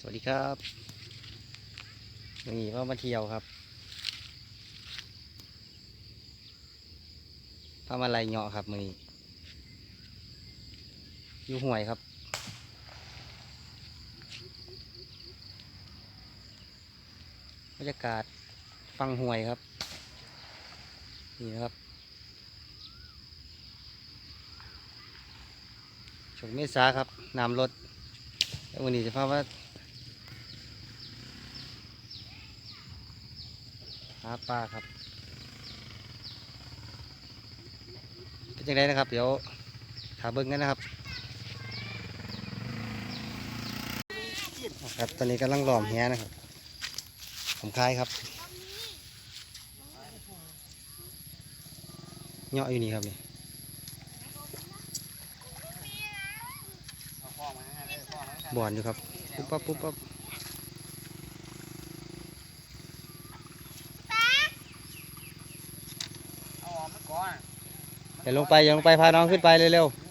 สวัสดีครับวันนี้ก็มาเที่ยวครับพามาไล่เหาะครับมือนี้อยู่ห่วยครับ บรรยากาศฟังห่วยครับ นี่นะครับชมเมษาครับน้ำลดแล้ววันนี้จะพาว่าาปลาครับ เป็นยังไงนะครับ เดี๋ยวถามเบิ้งกันนะครับ ครับ ตอนนี้กำลังหลอมแหนะครับ ผมคลายครับเหาะอยู่นี่ครับนี่บ่อนอยู่ครับ ปุ๊บปั๊บปุ๊บปั๊บ อย่าลงไปอย่าลงไปพาน้องขึ้นไปเร็วๆ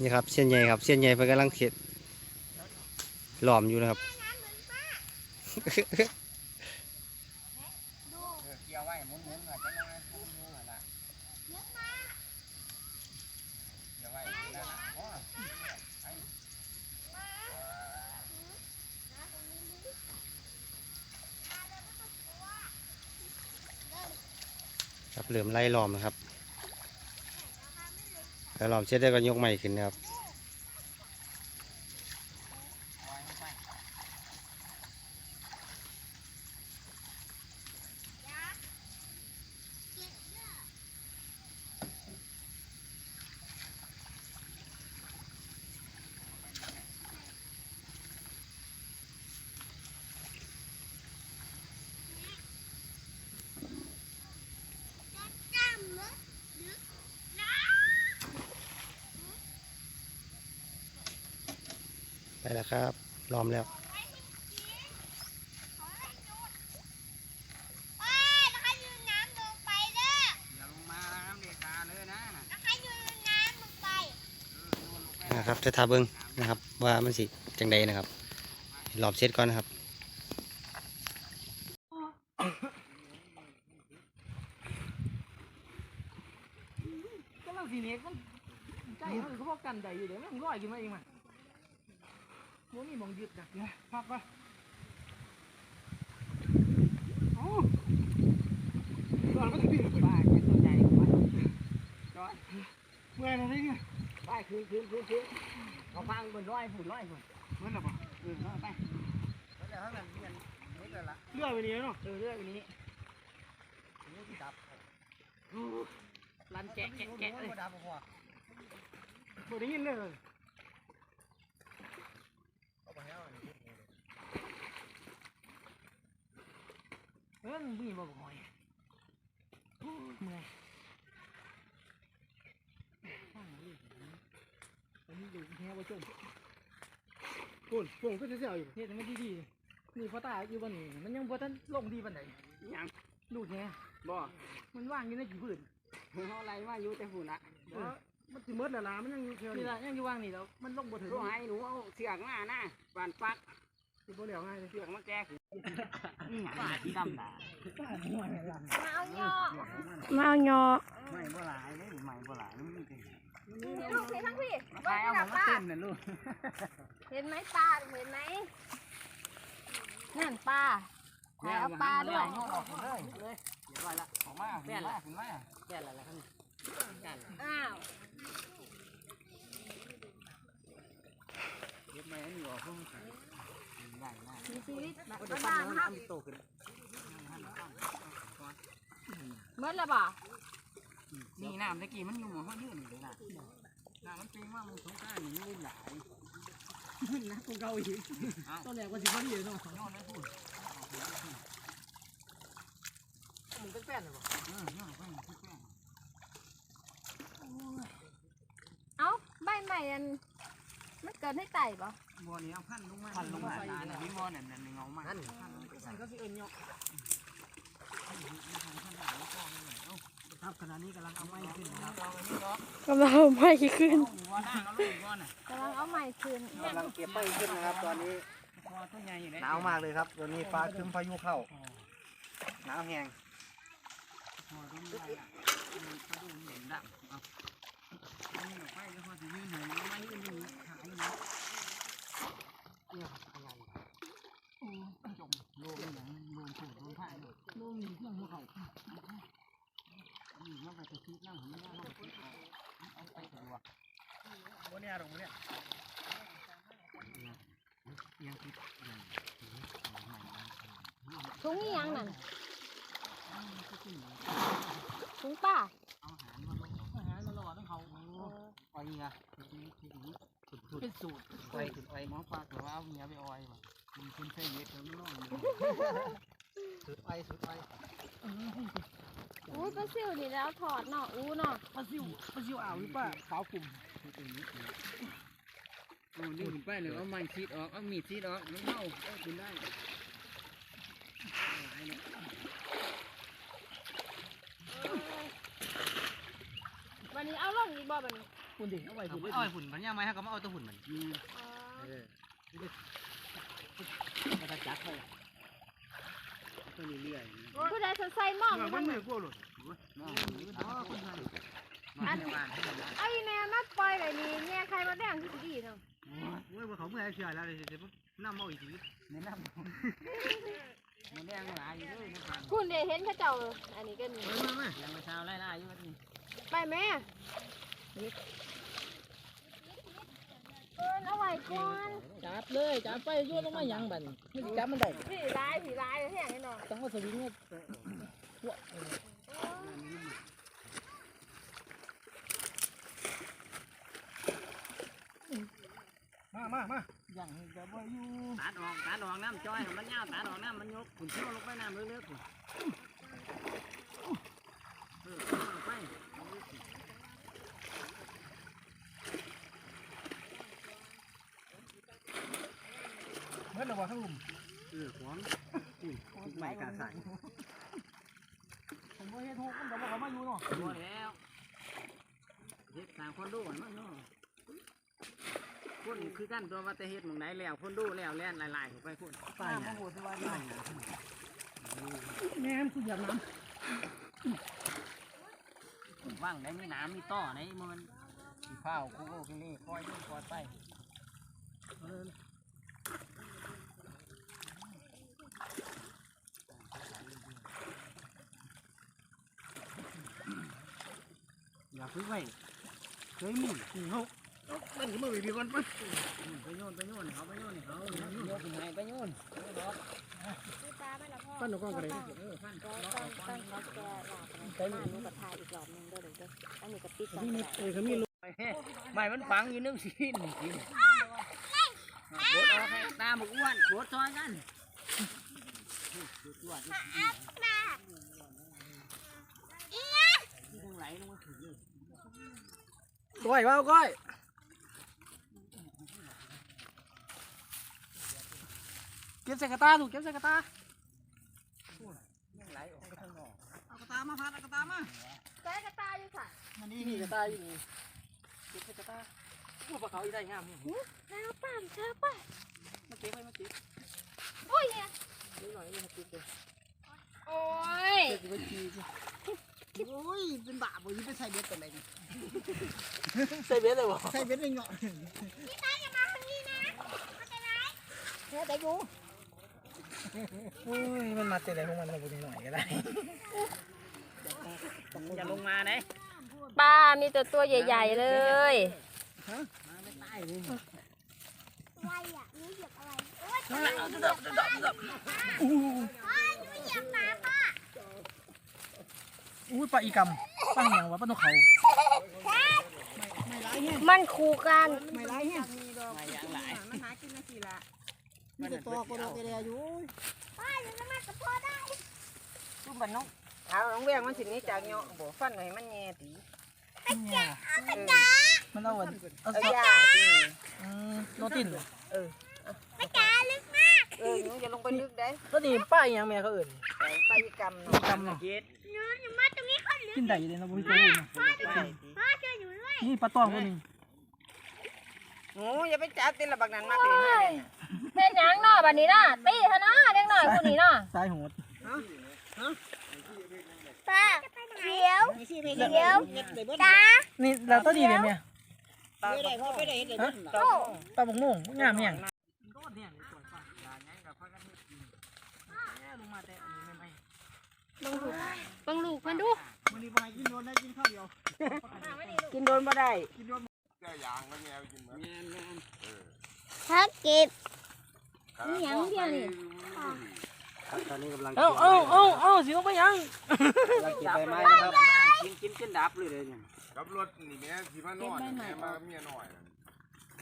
นี่ครับเส้นใหญ่ครับเส้นใหญ่เพิ่นกำลังเข็ดหลอมอยู่นะครับ เกี่ยวไว้หมุนหมุนๆก่อนจะได้หมุนหมุนๆล่ะเกี่ยวไว้แล้วนะโอ้ ครับ เหลื่อมไล่หลอมนะครับแล้วหลอมเช็ดได้ก็ยกใหม่ขึ้นนะครับ ไปแล้วครับหลอมแล้วว้ายแล้วใครยืนน้ำลงไปเด้ออย่าลงมาน้ำเด็กตาเลยนะน่ะแล้วใครยืนน้ำลงไปนะครับจะทาเบิ้งนะครับ ว่ามันสิจังใดนะครับหลอมเช็ดก่อนนะครับก็ลังสีเมตรมันใจมันก็พอกันใจอยู่เดี๋ยวมันร้อยขึ้นมาเองมัน มันมีมองยึดนะเนี่ยพักไปเอ้าตอนมันจะปีนบ้าแค่ตัวใหญ่กว่าจอยเมื่อยอะไรเนี่ยไปคืนคืนคืนคืนเอาพังบนร้อยฝุ่นร้อยฝุ่นเมื่อไหร่ปะเออไปเดี๋ยวให้มันเปลี่ยนนิดเดียวละเลื่อยไปนี้เนาะเออเลื่อยไปนี้นี่ดับรันแกะแกะแกะเลยดับพอบ่ได้ยินเลย เอาไปแล้วนี่ เออมันมีบ่บ่อยโอ้ยเมื่อยฟังเลยอันนี้ดูแฮว่าจมปุ่นปุ่นก็จะเสียวอยู่เฮ็ดให้มันดีๆนี่พอตาอยู่บนนี้มันยังบ่ทันลงดีปานใดยังดูดแฮบ่มันว่างอยู่ในกี่พื้นเฮาไรมาอยู่แต่ฝุ่นละมันสิหมดล้วล่ะมันยังอยู่แถวนี้ละยังอยู่ว่างนี่แล้วมันลงบ่ถึงรู้ให้หนูเอาเสือกมาหน้าบานปักสิบ่แล้วง่ายเลยเสือกมาแก้ ป้าที่ดำด่ามาเอายอมาเอายอไม่บ่หลายเลยไม่บ่หลายมันมีแต่ลูกเห็นทั้งพี่มาขายเอาของมาเต้นน่ะลูกเห็นไหมปลาเห็นไหมนั่นปลาถ่ายเอาปลาด้วยเอาออกเลยเลยเดี๋ยวไปละออกมาขึ้นมาขึ้นมาแก่แล้วล่ะครับอ้าวเฮ็ดไม้อันนี้ออกเพิ่งได้นะมี ชีวิตแบบเดี๋ยวบ้านๆครับโตขึ้นเมื่อไรบ่นี่น้ำตะกี้มันอยู่หมองเขายื่นอยู่เลยนะน้ำมันเป็นว่ามันสงสารนี่มันเล่นหลายนะกูเกาอีกตอนแรกว่าสิพอดียวเนาะยอดเลยพูดมึงเป็นแฟนเลยบ่เออยอดไปทุกแป้งเอ้าใบใหม่อันมันเกิดให้ไต่บ่ บัวนี้เอาพันลงมาพันลงมาน่ะนี่บัวนั่นนั่นเงามาพันลงไปใส่ใส่ก็สิเอิ้นเนาะพันหลายแล้วก็เอาครับขณะนี้กำลังเอาไม้ขึ้นนะครับเอาอันนี้ก็กำลังเอาไม้ขึ้นเอาหัวด่างเอาลูกก้อนน่ะกำลังเอาไม้ขึ้นกำลังเก็บไปขึ้นนะครับ ตอนนี้คอตัวใหญ่อยู่เลยหนาวมากเลยครับตอนนี้ฟ้าครึ้มพายุเข้าหนาวแห้งคอตัวใหญ่อะอืมกระดูก เหม็นดำเอาอันนี้ออกไปแล้วพอจะยืนหน่อยอะไรโอ้จมโลมอย่างโลมผูดโลมผ้าเลยโลมอยู่เครื่องหัวเข่านี่มันไปจะคิดนั่งมันนั่งมันไปคิดเอาเอาไปตัววันนี้อารมณ์เนี่ยยังคิดอย่างถุงนี่ยังนั่นถุงป้าเอาอาหารมาลงอาหารมาหล่อให้เขาไปไง เป็นสูตรไปถึงไปหมอปลาแต่ว่าเอาเมียไปออยว่ะมีคนใช้เย็ดแล้วไม่รอดเลยสุดไปสุดไปอุ้ยปลาซิวนี่แล้วถอดเนาะอู้เนาะปลาซิวปลาซิวอ่าวหรือเปล่าขาวกลุ่มเอานี่ขึ้นไปเลยเอาไม้ซีดออกเอามีดซีดออกมันเน่าเอาขึ้นได้หลายเลยวันนี้เอาลงอีกบ่บัดนี้ คุณดิเอาไว้เอาคุณไปเอาหุ่นมันยังไงฮะก็มาเอาตัวหุ่นมันอ๋อมันจะจัดเขาตัวนี้เรื่อยผู้ใดสนใจมองมัมันนไม่กลัวหรอกน้องอ๋อคนไทยมาที่บ้านให้นะไอ้แม่มาปล่อยไว้นี่แม่ใครมาแดงที่ดีเนาะโอ้ยว่าเขาเมื่อยเสียแล้วเดี๋ยวเดี๋ยวน้ำเอาอีกทีแนะนำมันแดงหลายอยู่เลยนะครับคุณได้เห็นเขาเจ้าอันนี้ก็นี่มามายังมาเช้าไล่ล่าอยู่นี่ไปแม่ เอิ้นเอาไว้ก่อนจับเลยจับไปโยนลงมายังบัดมันจับมันได้ผีร้ายผีร้ายแห้งแน่นอนต้องเอาสวิงเนี่ยมามามาอย่างจะว่าอยู่ ตัดออกตัดออกน้ำจ้อยมันยาวตัดออกน้ำมันยกขุนเชี่ยวลงไปน้ำเลือกๆขุนเออไป เมื่อเราว่าทั้งลุม เออขวางอุ้ยไม่กล้าใส่ ผมว่าเฮ็ดหกมันก็บอกเขามาอยู่เนาะ พอแล้วเฮ็ดสามคนดูมันเนาะ คนคือกันตัวว่าแต่เฮ็ดหมองไหนแล้วคนดูแล้วแล่นหลายๆเข้าไปคนตายมาโหดสบายเลยแม่มันคือแบบน้ว่างได้มีน้ำมีต่อในมันมีข้าวกูโอ้กินนี่คอยคอยไปอย่าพึ่งไว้เคยมีำเขา มันก็มาบีบกันไปไปโยนไปโยนเขาไปโยนเขาโยนขึ้นไหนไปโยนดูตาไหมล่ะพ่อปั้นหนูก้อนก็ได้เออฟันก็ต้องต้องรับแกหลับเลยมาหนูกับทายอีกรอบหนึงด้อเด้ออันนี้ก็ปิดก่อนนี่ก็มีได้เออเขามีไม่มันฝังอยู่นึกสินกินบดออกให้ตาหมึกอ้วนบดซอยกันตัวที่ไหลลงมาถึงเลยก้อยว่าก้อย ก็บใส่กระตาถูกเก็บใส่กระตาไหลออกไปข้างนอกเอากระตามาพัดเอากระตามาใส่กระตายอยู่ค่ะมันนี่นี่กระตาอยู่นี่เก็บใส่กระตาพวกปลาเขาอีได้งามเนี่ยแล้วป้าเธอป้ามาเก็บไปมาเก็บโอ้ยเนี่ยนิดหน่อยนี่มาเก็บเลยโอ้ยเก็บไปทีโอ้ยเป็นบาปบ่ยิ่งไปใส่เบ็ดเป็นไรนี่ใส่เบ็ดเลยวะใส่เบ็ดเลยเงาะเธอได้ดูโอ้ยมันมาเตะอะไรของมันมาบุญหน่อยก็ได้อย่าลงมาไหนปลามีแต่ตัวใหญ่ๆเลยมาไม่ตายเลยอะไรอะหนูเหยียบอะไรโอ๊ยพ่อหนูเหยียบหมาพ่ออุ้ยปลาอีกำปลาอย่างวะปลานกเขา มันคู่กัน ไม่ไรเงี้ยมาอย่างหลายมีแต่ตัวกระ โดดกระเดียอยู่พ่อหนูจะมากับพ่อได้ตุ้มบันน้องเอาน้องแวงมันสินี้จากเนาะบ่ฟันให้มันแง่ตีมันเอาอันเอาเอาย่าตีอืมโนตินเออหนูจะลงไปลึกได้ตัวนี้ป้าอย่างแม่เขาเอิ่นไปกรรมกรรมเนาะเจ็ดหนูหนูมาตรงนี้คนลึกกินได้เลยนะบ่มีตัวอื่นนะพ่อเจออยู่ด้วยนี่ปลาตองตัวหนึงโอ้อย่าไปจับติละบักนั้นมาติเฮ็ดหยังเนาะบัดนี้น่ะตีเถอะนะเด็กน้อยผู้นี้เนาะสายโหดป้าเขียวเขียวตานี่แล้วตัวนี้เลยเนี่ยไปได้พ่อไปได้เด็ดปลาบกม่วงงามเนี่ยงเบิ่งลูกมันดูมันนี่บ่ให้กินโดนได้กินข้าวเดียวกินโดนบ่ได้ถ้าเก็บ นี่หยังเดียวนี่ครับตอนนี้กำลังเอ้าเอ้าเอ้าเอ้าสิลงไปยังกำลังเก็บใบไม้นะครับกินกินจนดับเลยเลยเนี่ยกับรถนี่แม่สิมานอนแม่มาเมียน้อยนั่น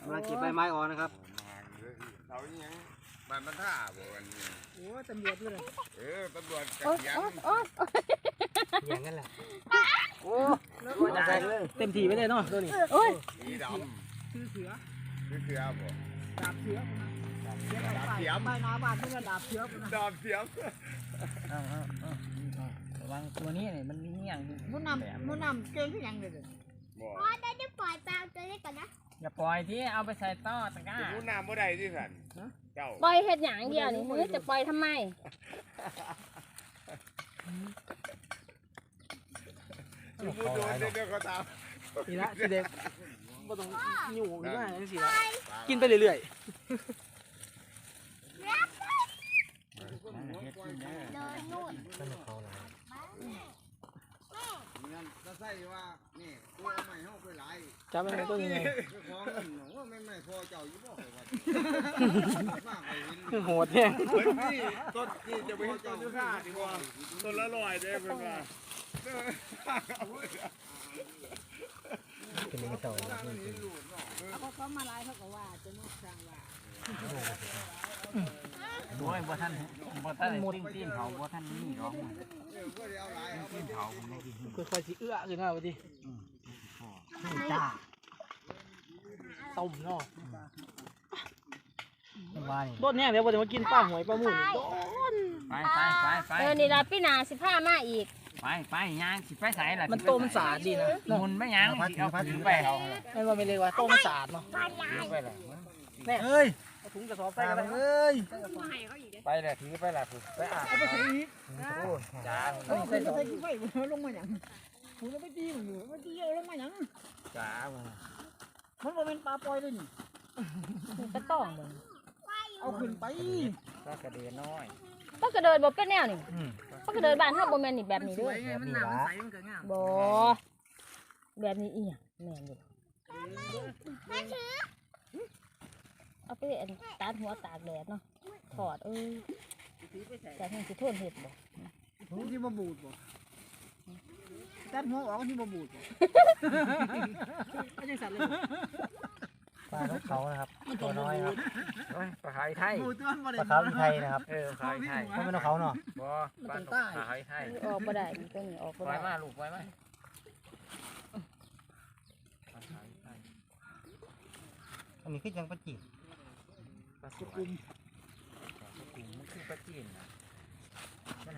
กำลังเก็บใบไม้ออกนะครับมาเลยเขาอีหยังบ้านมันท่าบ่กันนี่โอ้ตำรวจเลยเออตำรวจกระโอ๊ยเทียมโอ๊ยโอ๊ยอย่างนั้นแหละโอ้ได้เลยเต็มที่ไปเลยเนาะตัวนี้โอ๊ยสีดคือเสือำคือเสือบ่ดาบเสือ ดาบเทียมใต้น้าบ้านที่ว่าดาบเสือพุ่นนะดาบเทียมเอาเอาเอาระวังตัวนี้นี่มันมีเงี้ยงมุนนำมุนนำเก่งขึ้นยังเลยบ่พ่อได้จะปล่อยปลาตัวเล็กก่อนนะอย่าปล่อยที่เอาไปใส่ต้อตะกร้าสิพูดน้ำบ่ได้ที่สั่นเจ้าปล่อยเฮ็ดหยังเดียวนี่มึงจะปล่อยทำไมสิพูดโดนเดี๋ยวเขาตามสีละสีแดงบ่ต้องอยู่ขึ้นมาจังซี่ละกินไปเรื่อย เดินนู่นงั้นก็ใส่ว่านี่ตัวใหม่เฮาไปหลายๆจับไปไหนตัวนี้ไงของเงินว่าไม่ไม่พอเจ้าอยู่บ่ว่าฝากไปเห็นคือโหดเนี่ยเฮ้ยนี่ต้นนี่จะไปเห็นต้นยุค่าดีกว่าต้นละร้อยเด้เพิ่นว่าเป็นไม่เท่า โอ้ยบ่ทันบ่ทันติ้งติ้งเขาบ่ทันนี่หรอกค่อยๆสิเอื้อขึ้นมาบ่ดิจ้าต้มเนาะว่านี่ต้นเนี่ยเดี๋ยวบ่ได้มากินปลาหวยปลาหมูนี่โดนไปไปไปไปเออนี่ล่ะพี่นาสิพามาอีกไปไปย่างสิไปใส่ล่ะมันโตมันสะอาดดีนะหมุนไม่ย่างสิเอาถือไปเอาไม่ว่าไม่เลยว่าโตมันสะอาดเนาะถือไปล่ะเฮ้ยเอา ถุงกระสอบใส่กันเอ้ยไปล่ะถือไปล่ะพุ่นไปอาบเอาไปใส่อีกโอ้จ้าเอาไปใส่ใส่กี่ไฟมันลงมาหยังผมจะไปตีมันอยู่มันตีเอาลงมาหยังจ้ามันบ่เป็นปลาปล่อยเลยนี่มันก็ต้องเบิ่งเอาขึ้นไปก็กระเดือน้อยต้องกระเดินบ่เป็นแนวนี่ต้องกระเดินบ้านเฮาบ่แม่นนี่แบบนี้สเด้วอยไงมันน้ำมันใสมันก็งามบ่แบบนี้อีหยังแม่นอยู่ เอาไปอันตัดหัวตากแดดเนาะถอดเออจากนั้นสิทนเฮ็ดบ่ผมที่บ่บูดบ่ตัดหัวออกที่บ่บูดบ่อันยังสั่นเลยปลาของเขานะครับตัวน้อยครับโอ้ยปลาหายไทยบูดตัวมันบ่ปลาได้ขาวที่ไทยนะครับเออปลาหายไทยเพราะมันของเขาเนาะบ่ปลาปลาหายไทยออกบ่ได้นี่ตัวนี้ออกบ่ปล่อยได้มาลูกปล่อยมาปลาหายไทยอันนี้คือยังปลาจีบปลา สุกุมปลาสุกุมมันคือปลาจีนนะ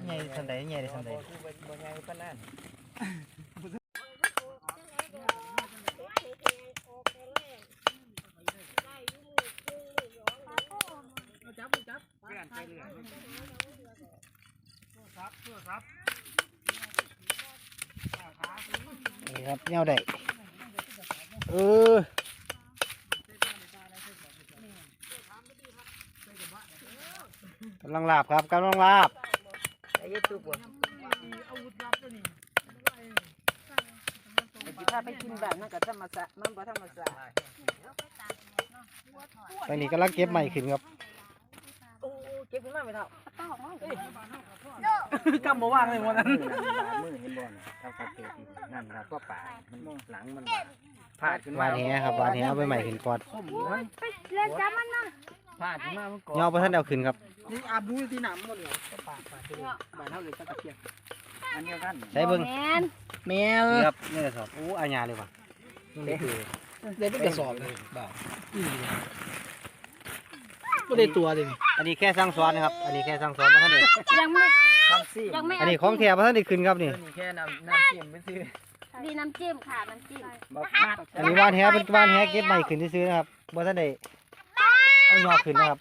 ใหญ่สันใดใหญ่ได้สันใดบ่คือบ่บ่ใหญ่ปานนั้นจับจับเพื่อนไปเรื่อยครับเพื่อครับนี่ครับแนวใดเออำลังลาบครับกำลังลาบไอ้ยูทูบบ่อาวุธลับตัวนี้สิพาไปกินแบบนั้นก็ธรรมชาติมันบ่ธรรมชาติตอนนี้กำลังเก็บใหม่ขึ้นครับโอ้เก็บขึ้นมาไม่เท่ากำบ่ว่างเลยวันนั้นมือเห็นบ่น่ะเขาก็เก็บนั่นล่ะก็ป่ามันหลังมันพาดขึ้นวามานแหครับวานแหเอาใบใหม่ขึ้นก่อนเล่นจับมันนะ พาดขึ้นมามันก็ย่อพระท่านเอาขึ้นครับนี่อาบดูที่น้ำหมดเลยก็ปากปากเลยบ้านเฮาเลยตะตะเกียงอันเดียวกันใช้เบิ้งแม่นแมวนี่ครับนี่กระสอบโอ้อาญาเลยว่ะนี่คือได้เป็นกระสอบเลยบ่าวก็ได้ตัวเลยอันนี้แค่สร้างซ้อนนะครับ อันนี้แค่สร้างซ้อนพระท่านเองยังไม่ทำซีมยังไม่อันนี้ของแท้บ่ทันได้ขึ้นครับนี่ตัวนี้แค่น้ำน้ำจิ้มไปซื้อดีน้ำจิ้มค่ะน้ำจิ้มบอกพัดอันนี้ว่านแหเป็นว่านแหเก็บใหม่ขึ้นซื้อๆนะครับบ่ทันได้ เอายอขึ้นนะครับ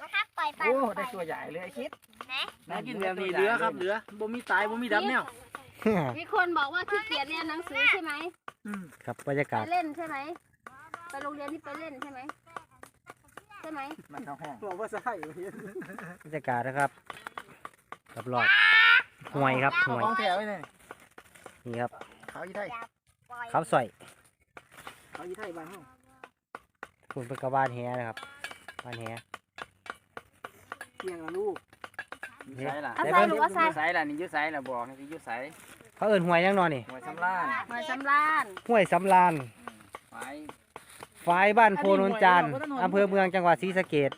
นะครับปล่อยปลาโอ้ได้ตัวใหญ่เลยไอ้คิดน่ากินแบบนี้เหลือครับเหลือบ่มีตายบ่มีดำแนวมีคนบอกว่าขี้เกียจเรียนหนังสือใช่ไหมครับบรรยาไปกาศเล่นใช่ไหมไปโรงเรียนที่ไปเล่นใช่ไหมใช่ไหมมันเข้าห้องบอกว่าใช่บรรยากาศนะครับกับรอบห่วยครับห่วยของแถวเลยนี่ครับ เขาอีไทยครับสอยเขาอีไทยบ้านเฮา คุณเป็นกระบ้านแหนะครับบ้านแหเที่ยงละลูกใส่ล่ะเอาใส่หรือว่าใส่ใส่ล่ะนี่ยืดใส่ล่ะบอกนี่ยืดใส่เขาเอิ้นห่วยยังนอนนี่หัวสำล้านมาสำราญห้วยสำรานไปฝายบ้านโพนนจานอำเภอเมืองจังหวัดศรีสะเกษ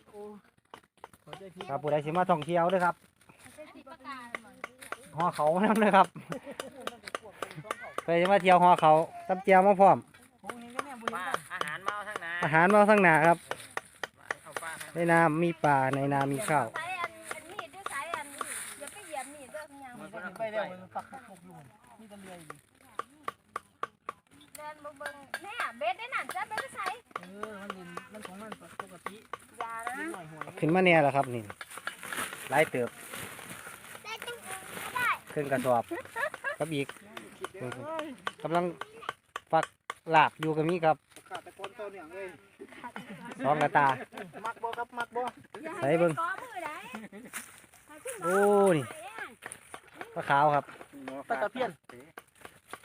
ครับผู้ใดสิมาท่องเที่ยวเด้วยครับหอเขานำเลยครับใครจะมาเที่ยวหอเขาตำเจียวมาพร้อม ป้าอาหารเมาทั้งนั้น อาหารมาทั้งหนาครับ ในนามีปลาในนามีข้าวใส่อันมีด้วยใส่อันนี้อย่าไปเหยียบมีดเด้อคุณยังมันไปแล้วมันปักปกอยู่มีแต่เรืออยู่เดินเบิ่งเนี่ยเบ็ดได้นั่นจ้าเบ็ดไปใส่เออมันดินมันของมันปกตินิดหน่อยหวยขึ้นมาเนี่ยแหละครับนี่หลายเติบได้จังเลยก็ได้เครื่องกระสอบกับอีกกำลังฟักหลาบอยู่กับมีครับ ขาดตะกอนตัวเนี่ยเลยสองกระตา มักบ่ครับมักบ่ใส่เบิ่งก้อมือได้โอ้นี่ปลาขาวครับปลาตะเพียน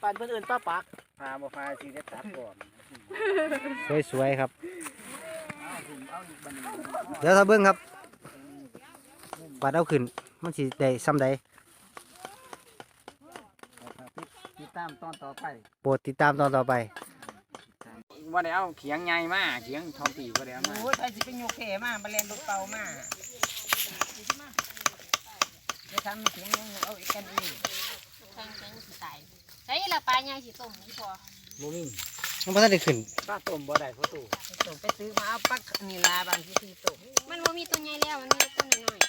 ปานเพิ่นเอิ้นปลาปากพาบ่พาสิได้ตัดก่อนสวยๆครับเอาอีกบันนี้เดี๋ยวถ้าเบิ้งครับปัดเอาขึ้น มันสิได้ซ้ำใดติดตามตอนต่อไป โปรดติดตามตอนต่อไป ว่าได้เอาเขียงใหญ่มาเขียงทองปีว่าได้เอามาโอ้ยใครสิเป็นโยเคมามาเล่นลูกเป่ามาจะทำเสียงยังเอาอีกกันอีกแข็งแข็งสิตายใส่ละปลาใหญ่สิต้มนี่พอบ่มีมันบ่ทันได้ขึ้นป้าต้มบ่ได้เพราะตู้ส่งไปซื้อมาเอาปักนี่ลาบางที่ที่ตกมันบ่มีตัวใหญ่แล้วมันมีตัวน้อย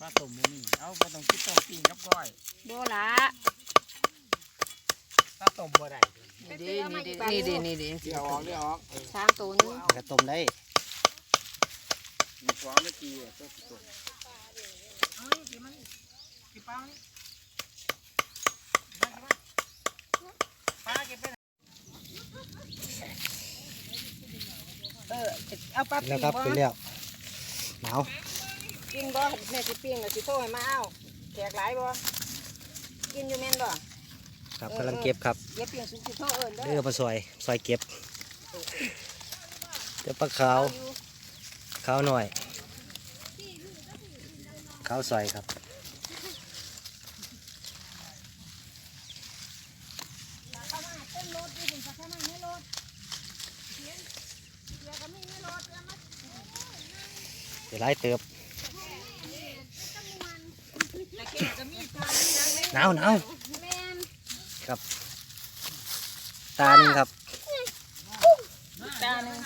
ป้าต้มบ่มีเอาบ่ต้องคิดต้มปิ้งกับก้อยๆโบละป้าต้มบ่ได้นี่ ดีนี่ดีนี่ดีนี่ดีเดี๋ยวออกเดี๋ยวออกสามตัวนึงกระต้มได้มีสองนาทีอะตัวสิต้มเออเอาปลาแล้วปิ้งครับบ่ขึ้นแล้วหนาวกินบ่แม่สิปิ้งแล้วสิโทรให้มาเอาแขกหลายบ่กินอยู่แม่นบ่ ครับกำลังเก็บครับเดี๋ยวปิ้งสุกสิโทรเอิ้นเด้เด้ออมาซอยซอยเก็บเดี๋ยวปลาขาวขาวหน่อยขาวซอยครับเดี๋ยวไล่เติบหนาวหนาว แม่น ตาหนึ่งครับตาหนึง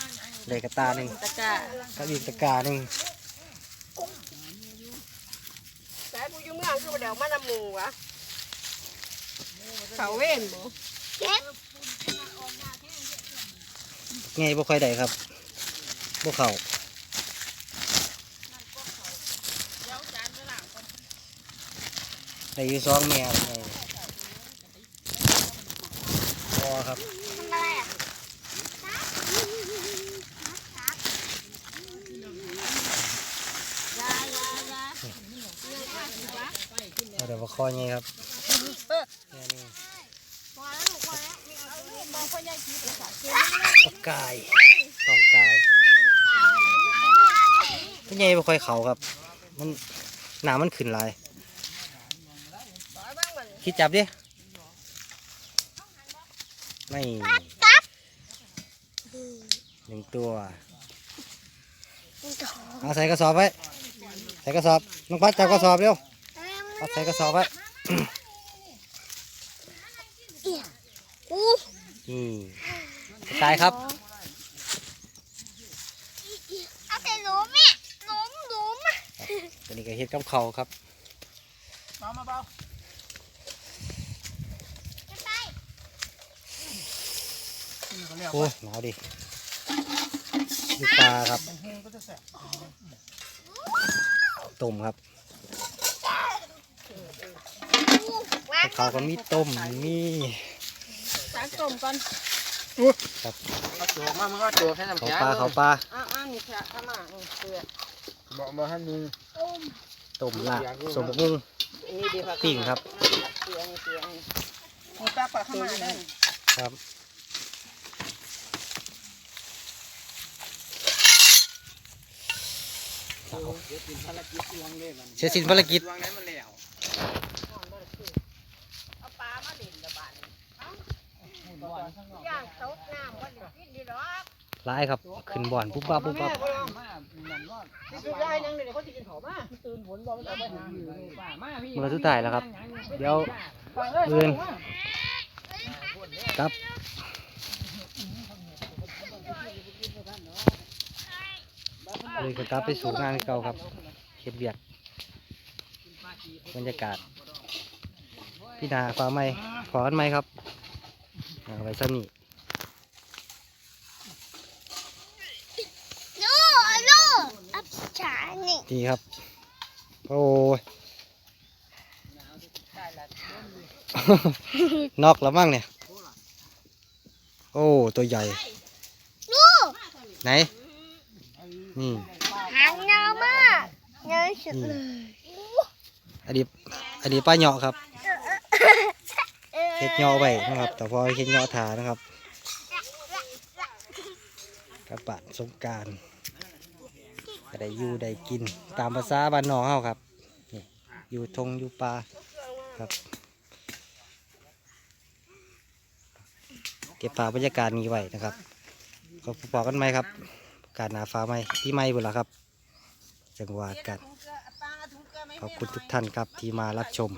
เลยกับตาหนึ่งตะกร้ากับอีกตะกร้าหนึ่งสายผู้อยู่เมืองคือบ่ได้เอามานำหมู่วะเขาเว้นบ่ไงบ่ค่อยได้ครับบ่เข่าได้อยู่สองแมวไงพอครับ ทำอะไรอะ เอาเดี๋ยวมา คอไงครับแค่นี้ตกกายตองกายถ้าไงบ่ค่อยเข่าครับ มันหนามันขึ้นหลายคิดจับดิไม่หนึ่งตัวเอาใส่กระสอบไว้ ใส่กระสอบน้องพัดจับกระสอบเร็ว เอาใส่กระสอบไว้อู้อืมตายครับ เอาแต่หลุมอะหลุมหลุมอะจะนนี้ก็เฮ็ดกับเขาวครับเบามาเบาโอ้ยหนาวดิอยู่ปลาครับแห้งก็จะแสบต้มครับกับ เขาวก็มีต้มมีตามต้มก่อนเอาตัวมามันก็ตัวแค่น้ำเขาแข็งปลาเขาปลาอ้าวอ้าวนี่แค่ข้ามาอืมเกลือบอกมาให้มึงต้มละสมบกมุงอันนี้ดีผักปิ้งครับ เกลือนี่เกลือนี่นี่ปลาปลาข้ามาเด้อครับเสียสิ้นภารกิจ วางไหนมันแล้วเอาปลา มาเด่นละบาดนี่เอ้าย่างเตาน้ำก็ได้กินดีหรอกร้ายครับ ขึ้นบ่อนปุ๊บปั๊บปุ๊บปั๊บนี่คือได้ยังเดี๋ยวเขาจะกินเขามาตื่นผลบ่มันเอาไปหาป่ามาพี่มือสุดท้ายแล้วครับ เดี๋ยวมือนครับเลยก็กลับไปสู่งานเก่าครับเฮ็ดเวียกบรรยากาศ พี่นาฟ้าไหมขอกันไหมครับเอาไว้ซ้ำนี่ลูกลูกอับฉานี่ดีครับ โอ้ยนอกแล้วมั้งเนี่ย โอ้ ตัวใหญ่ ลูกไหน นี่หางยาวมากยาวสุดเลยอันนี้อันนี้ป้าเหยาะครับ เฮ็ดยาะไว้นะครับ แต่พอเฮ็ดยาะถานะครับกระปะสงการก็ได้อยู่ได้กินตามภาษาบ้านนอกเฮาครับนี่อยู่ทงอยู่ป่าครับ เก็บภาพบรรยากาศนี้ไว้นะครับก็พอกันไหมครับการหนาฟ้าไหมที่ไม่บุละครับ จังหวะกันขอบคุณทุกท่านครับที่มารับชม